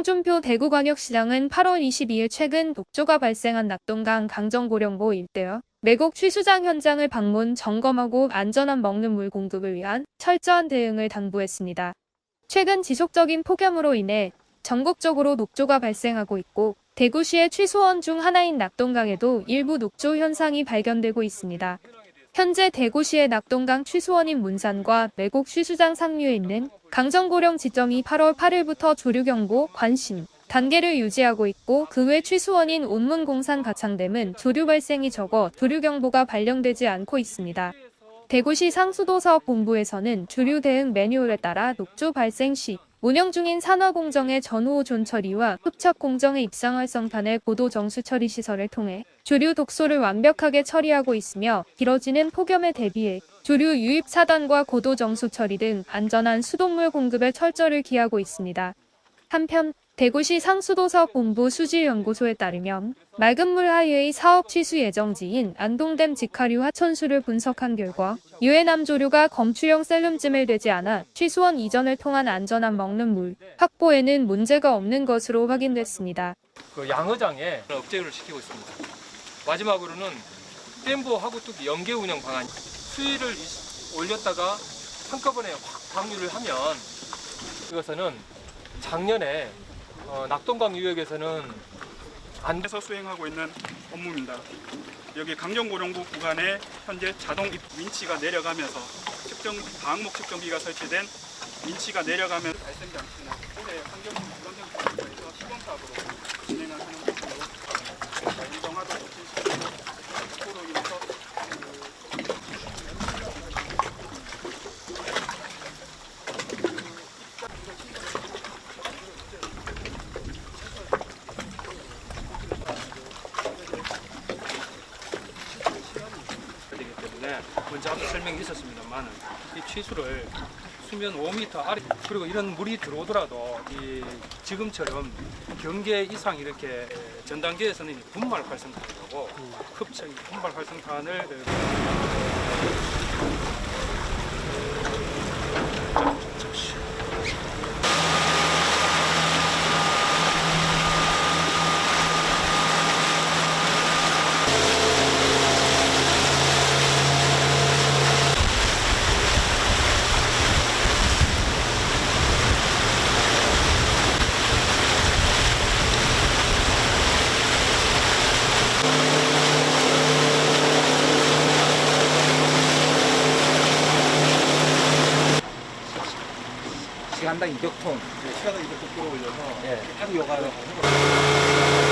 홍준표 대구광역시장은 8월 22일 최근 독조가 발생한 낙동강 강정고령보 일대와 매곡 취수장 현장을 방문 점검하고 안전한 먹는 물 공급을 위한 철저한 대응을 당부했습니다. 최근 지속적인 폭염으로 인해 전국적으로 녹조가 발생하고 있고 대구시의 취수원 중 하나인 낙동강에도 일부 녹조 현상이 발견되고 있습니다. 현재 대구시의 낙동강 취수원인 문산과 매곡 취수장 상류에 있는 강정고령 지점이 8월 8일부터 조류경보, 관심, 단계를 유지하고 있고 그 외 취수원인 온문공산 가창댐은 조류 발생이 적어 조류경보가 발령되지 않고 있습니다. 대구시 상수도사업 본부에서는 조류 대응 매뉴얼에 따라 녹조 발생 시 운영 중인 산화공정의 전후호 존 처리와 흡착 공정의 입상 활성탄의 고도 정수 처리 시설을 통해 조류 독소를 완벽하게 처리하고 있으며 길어지는 폭염에 대비해 조류 유입 차단과 고도 정수 처리 등 안전한 수돗물 공급에 철저를 기하고 있습니다. 한편 대구시 상수도사업 본부 수질연구소에 따르면 맑은 물 하유의 사업 취수 예정지인 안동댐 직하류 하천수를 분석한 결과 유해남 조류가 검출형 셀룸쯤을 되지 않아 취수원 이전을 통한 안전한 먹는 물 확보에는 문제가 없는 것으로 확인됐습니다. 그 양어장에 억제를 시키고 있습니다. 마지막으로는 댐보 하구 뚝 연계 운영 방안 수위를 이- 올렸다가 한꺼번에 확 방류를 하면 이것은 작년에 어, 낙동강 유역에서는 안 에서 수행하고 있는 업무입니다. 여기 강정고령부 구간에 현재 자동 입 윈치가 내려가면서 측정 방목 측정기가 설치된 윈치가 내려가면 발생 장치는 올해 환경 환경부에서 시범 사업으로 진행을 하는 것으로 인정하도록 지시로 인해서 되기 때문에 먼저 앞서 설명이 있었습니다만 이 취수를 수면 5m 아래 그리고 이런 물이 들어오더라도 이 지금처럼 경계 이상 이렇게 전 단계에서는 분말 활성탄이라고 흡착 분말 활성탄을 시간당 200톤. 네, 시간당 200톤 끌어올려서 예. 계속 여가를 하는 거예요.